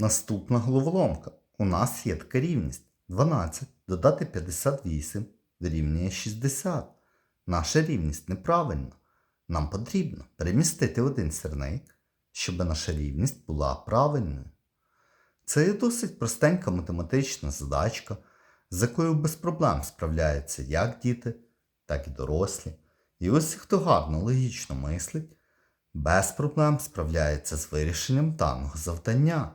Наступна головоломка. У нас є така рівність. 12 додати 58 дорівнює 60. Наша рівність неправильна. Нам потрібно перемістити один сірник, щоб наша рівність була правильною. Це є досить простенька математична задачка, з якою без проблем справляються як діти, так і дорослі. І ось хто гарно логічно мислить, без проблем справляється з вирішенням даного завдання.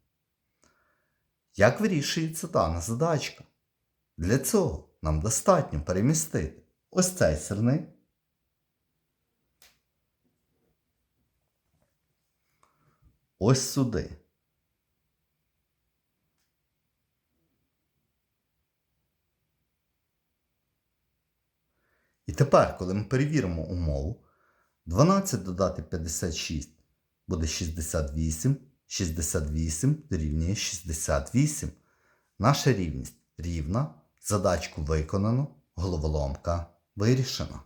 Як вирішується дана задачка? Для цього нам достатньо перемістити ось цей сирник. Ось сюди. І тепер, коли ми перевіримо умову, 12 додати 56 буде 68, 68 дорівнює 68. Наша рівність рівна, задачку виконано, головоломка вирішена.